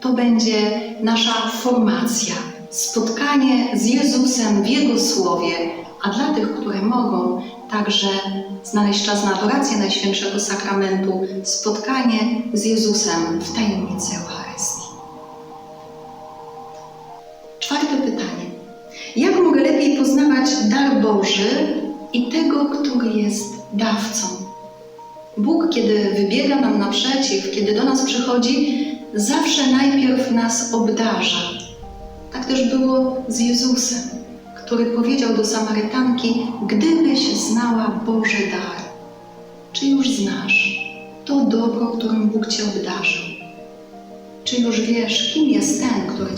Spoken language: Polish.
to będzie nasza formacja, spotkanie z Jezusem w Jego Słowie, a dla tych, które mogą, także znaleźć czas na adorację Najświętszego Sakramentu, spotkanie z Jezusem w tajemnicy Eucharystii. Czwarte pytanie. Jak mogę lepiej poznawać dar Boży i tego, który jest dawcą? Bóg, kiedy wybiega nam naprzeciw, kiedy do nas przychodzi, zawsze najpierw nas obdarza. Tak też było z Jezusem, który powiedział do Samarytanki: Gdybyś znała Boży dar, czy już znasz to dobro, którym Bóg cię obdarzył? Czy już wiesz, kim jest ten, który